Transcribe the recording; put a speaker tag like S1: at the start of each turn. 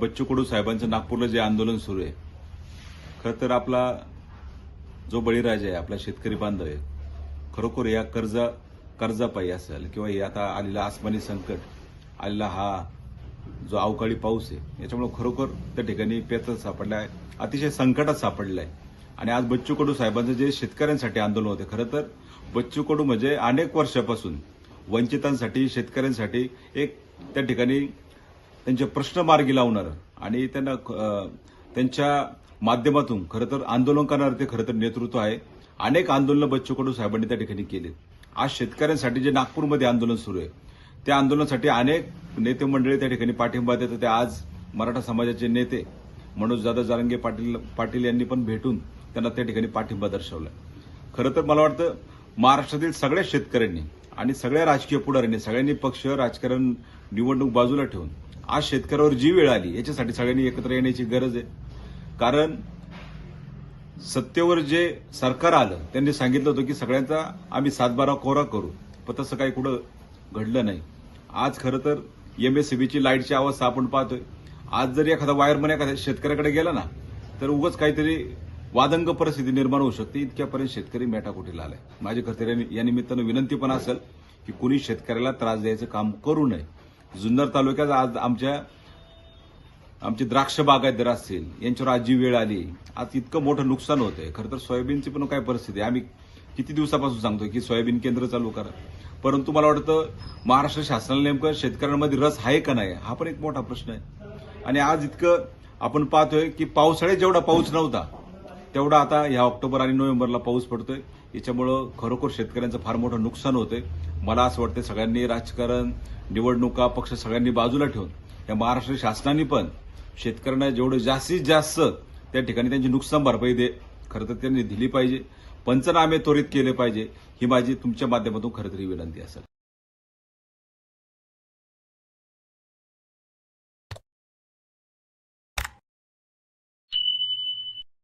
S1: बच्चू कडू साहेबांचं नागपूरला जे आंदोलन सुरू आहे खरं तर आपला जो बळीराजा आहे आपला शेतकरी बांधव आहे खरोखर या कर्जा कर्जापायी असेल किंवा हे आता आलेला आसमानी संकट आलेला हा जो अवकाळी पाऊस आहे याच्यामुळे खरोखर त्या ठिकाणी पेचत सापडला आहे अतिशय संकटात सापडलं आहे आणि आज बच्चू कडू साहेबांचं जे शेतकऱ्यांसाठी आंदोलन होते खरं तर बच्चू कडू म्हणजे अनेक वर्षापासून वंचितांसाठी शेतकऱ्यांसाठी एक त्या ठिकाणी त्यांचे प्रश्न मार्गी लावणार आणि त्यांना त्यांच्या माध्यमातून खरं तर आंदोलन करणारं ते खरं तर नेतृत्व आहे. अनेक आंदोलनं बच्चू कडू साहेबांनी त्या ठिकाणी केली आज शेतकऱ्यांसाठी जे नागपूरमध्ये आंदोलन सुरू आहे त्या आंदोलनासाठी अनेक नेते मंडळी त्या ठिकाणी पाठिंबा देतात. ते आज मराठा समाजाचे नेते मनोज दादा जारंगे पाटील पाटील यांनी पण भेटून त्यांना त्या ठिकाणी पाठिंबा दर्शवला खरं तर मला वाटतं महाराष्ट्रातील सगळ्या शेतकऱ्यांनी आणि सगळ्या राजकीय पुढाऱ्यांनी सगळ्यांनी पक्ष राजकारण निवडणूक बाजूला ठेवून आज शेतकऱ्यावर जी वेळ आली याच्यासाठी सगळ्यांनी एकत्र येण्याची गरज आहे. कारण सत्तेवर जे सरकार आलं त्यांनी सांगितलं होतं की सगळ्यांचा आम्ही सातबारा कोरा करू पण तसं काही कुठं घडलं नाही. आज खरं तर एमएससीबीची लाईटची अवस्था आपण पाहतोय. आज जर एखादा वायरमन एखाद्या शेतकऱ्याकडे गेला ना तर उगाच काहीतरी वादंग परिस्थिती निर्माण होऊ शकते. इतक्यापर्यंत शेतकरी मेटाकुटीला आलाय. माझ्या खरं या निमित्तानं विनंती पण असेल की कुणी शेतकऱ्याला त्रास द्यायचं काम करू नये. जुन्नर तालुक्यात आज आमच्या आमची द्राक्ष बागायतदार असतील यांच्यावर आज जी वेळ आली आज इतकं मोठं नुकसान होतंय. खरं तर सोयाबीनची पण काय परिस्थिती आहे. आम्ही किती दिवसापासून सांगतोय की सोयाबीन केंद्र चालू करा. परंतु मला वाटतं महाराष्ट्र शासनाला नेमकं शेतकऱ्यांमध्ये रस आहे का नाही हा पण एक मोठा प्रश्न आहे. आणि आज इतकं आपण पाहतोय की पावसाळ्यात जेवढा पाऊस नव्हता तेवढा आता ह्या ऑक्टोबर आणि नोव्हेंबरला पाऊस पडतोय. याच्यामुळं खरोखर शेतकऱ्यांचं फार मोठं नुकसान होतंय. मला असं वाटतं सगळ्यांनी राजकारण निवडणुका पक्ष सगळ्यांनी बाजूला ठेवून या महाराष्ट्र शासनाने पण शेतकऱ्यांना जेवढं जास्तीत जास्त त्या ठिकाणी त्यांची नुकसान भरपाई दे खरं तर त्यांनी दिली पाहिजे. पंचनामे त्वरित केले पाहिजे. ही माझी तुमच्या माध्यमातून खरं तरी विनंती असेल